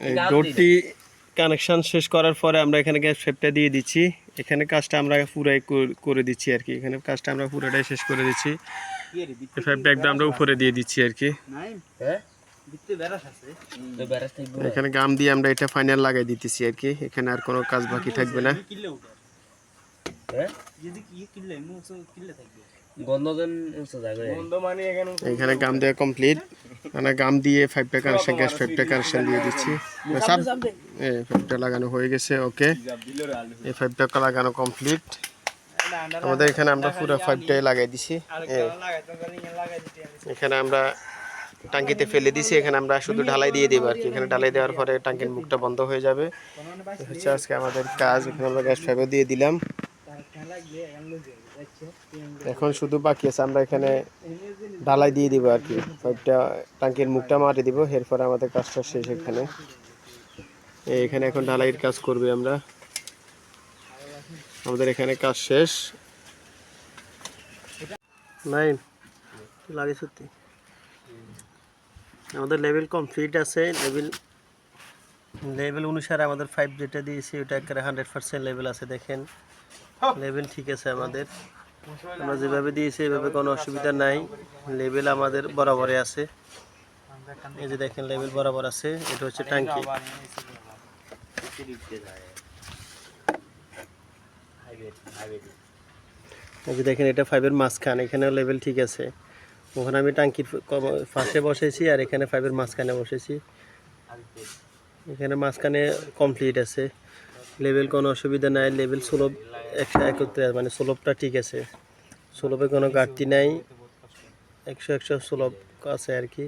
এই ডোরটি কানেকশন শেষ করার পরে আমরা এখানে গ্যাস পাইপটা দিয়ে দিচ্ছি। এখানে কাজটা আমরা পুরাই কর- করে দিচ্ছি আর কি। এখানে কাজটা আমরা পুরোটাই শেষ করে দিচ্ছি। পাইপটা একদম আমরা উপরে দিয়ে দিচ্ছি আর কি। থাকবে এখানে গাম দিয়ে আমরা এটা ফাইনাল লাগাই দিতেছি আর কি। এখানে আর কোনো কাজ বাকি থাকবে না। হ্যাঁ? উঁচু জায়গায় এখানে গাম দেওয়া কমপ্লিট মানে গাম দিয়ে ফাইভটা কানেকশন গ্যাস ফাইভটা কানেকশন দিয়ে দিচ্ছি। সাব এই ফাইভটা লাগানো হয়ে গেছে ওকে এই ফাইভটা লাগানো কমপ্লিট আমাদের এখানে আমরা পুরো ফাইভটাই লাগাই দিছি। এখানে আমরা টাঙ্কিতে ফেলে দিছি এখানে আমরা শুধু ঢালাই দিয়ে দেবো আর কি। এখানে ঢালাই দেওয়ার পরে টাঙ্কির মুখটা বন্ধ হয়ে যাবে। হচ্ছে আজকে আমাদের কাজ এখানে আমরা গ্যাস ফাইভও দিয়ে দিলাম। এখন শুধু বাকি আছে, আমরা এখানে ঢালাই দিয়ে দিব আর কি। পাইপটা টাঙ্কির মুখটা মারি দিব, এরপরে আমাদের কাজটা শেষ এখানে। এখানে এখন ঢালাইয়ের কাজ করবে আমরা। আমাদের এখানে কাজ শেষ। নাইন লাগে সত্যি? আমাদের লেভেল কমপ্লিট আছে, লেভেল লেভেল অনুসারে আমাদের ফাইভ যেটা দিয়েছি, ওটা একেবারে হান্ড্রেড পার্সেন্ট লেভেল আছে, দেখেন। লেভেল ঠিক আছে আমাদের। আমরা যেভাবে দিয়েছি, এভাবে কোনো অসুবিধা নাই। লেভেল আমাদের বরাবরে আছে। এই যে দেখেন লেভেল বরাবর আছে। এটা হচ্ছে ট্যাঙ্কি এই যে দেখেন, এটা ফাইভের মাঝখান এখানে লেভেল ঠিক আছে। ওখানে আমি ট্যাঙ্কির ফাঁসে বসেছি আর এখানে ফাইভের মাঝখানে বসেছি। এখানে মাঝখানে কমপ্লিট আছে। লেভেল কোনো অসুবিধা নাই, লেভেল সুলভ একশো একত্রে মানে সুলভটা ঠিক আছে। সুলভে কোনো ঘাটতি নাই, একশো একশো সুলভ আছে আর কি।